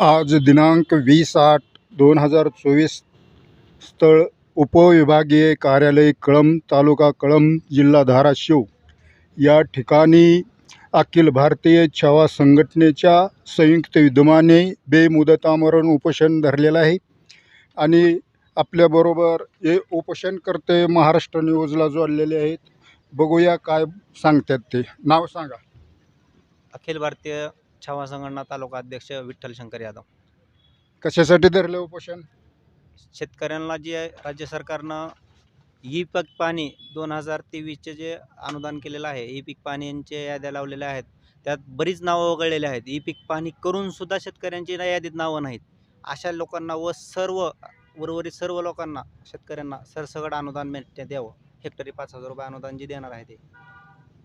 आज दिनांक वीस आठ दोन हजार चोवीस स्थळ उपविभागीय कार्यालय कळंब तालुका कळंब जिल्हा धाराशिव. या ठिकाणी अखिल भारतीय छावा संघटनेच्या संयुक्त विद्यमाने बेमुदतामरण उपोषण धरलेलं आहे. आणि आपल्याबरोबर हे उपोषणकर्ते महाराष्ट्र न्यूजला जोडलेले आहेत बघूया काय सांगतात ते. नाव सांगा. अखिल भारतीय छावा संघटना तालुका अध्यक्ष विठ्ठल शंकर यादव. कशासाठी धरलं उपोषण? शेतकऱ्यांना जे राज्य सरकारनं ई पीक पाणी दोन हजार तेवीसचे जे अनुदान केलेलं आहे ई पीक पाणीचे याद्या लावलेल्या आहेत. त्यात बरीच नावं वगळलेली आहेत. ई पीक पाणी करून सुद्धा शेतकऱ्यांची या यादीत नावं नाहीत. अशा लोकांना व सर्व उर्वरित सर्व लोकांना शेतकऱ्यांना सरसगट अनुदान मिळते द्यावं. हेक्टरी पाच हजार रुपये अनुदान जे देणार आहे ते.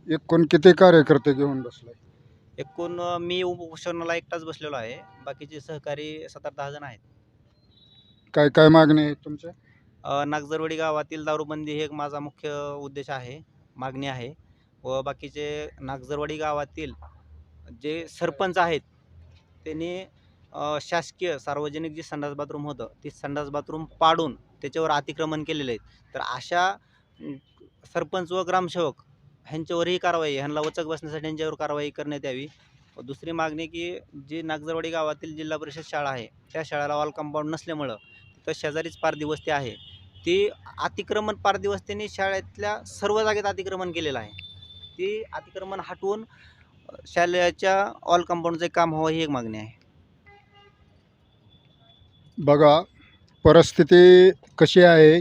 एकूण किती कार्यकर्ते घेऊन बसलाय एकूण मी उपोषणाला एकटाच बसलेलो आहे. बाकीचे सहकारी सात आठ दहा जण आहेत. काय काय मागणी आहे तुमच्या? अ, नागजरवाडी गावातील दारूबंदी हे एक माझा मुख्य उद्देश आहे मागणी आहे. व बाकीचे नागजरवाडी गावातील जे सरपंच आहेत त्यांनी अ, शासकीय सार्वजनिक जे संडास बाथरूम होतं ते संडास बाथरूम पाडून त्याच्यावर अतिक्रमण केलेले आहेत. तर अशा अं, सरपंच व ग्रामसेवक ह्यांच्यावरही कारवाई ह्यांना वचक बसण्यासाठी ह्यांच्यावर कारवाई करण्यात यावी. व दुसरी मागणी की जी नागजरवाडी गावातील जिल्हा परिषद शाळा आहे त्या शाळेला ऑल कंपाऊंड नसल्यामुळं तिथं शेजारीच पारदिवस्ती आहे. ती अतिक्रमण पारदिवस्तीने शाळेतल्या सर्व जागेत अतिक्रमण केलेलं आहे. ती अतिक्रमण हटवून शालेच्या ऑल कंपाऊंडचं काम व्हावं ही एक मागणी आहे. बघा परिस्थिती कशी आहे?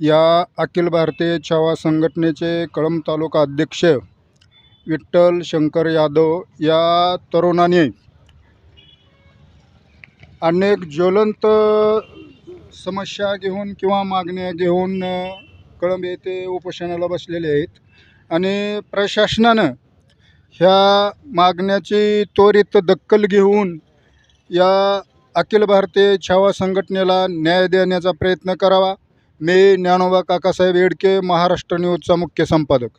या अखिल भारतीय छावा संघटनेचे कळंब तालुका अध्यक्ष विठ्ठल शंकर यादव या तरुणाने अनेक ज्वलंत समस्या घेऊन किंवा मागण्या घेऊन कळंब येथे उपोषणाला बसलेले आहेत. आणि प्रशासनानं ह्या मागण्याची त्वरित दक्कल घेऊन या अखिल भारतीय छावा संघटनेला न्याय देण्याचा प्रयत्न करावा. मी ज्ञानोबा काकासाहेब येडके महाराष्ट्र न्यूजचा मुख्य संपादक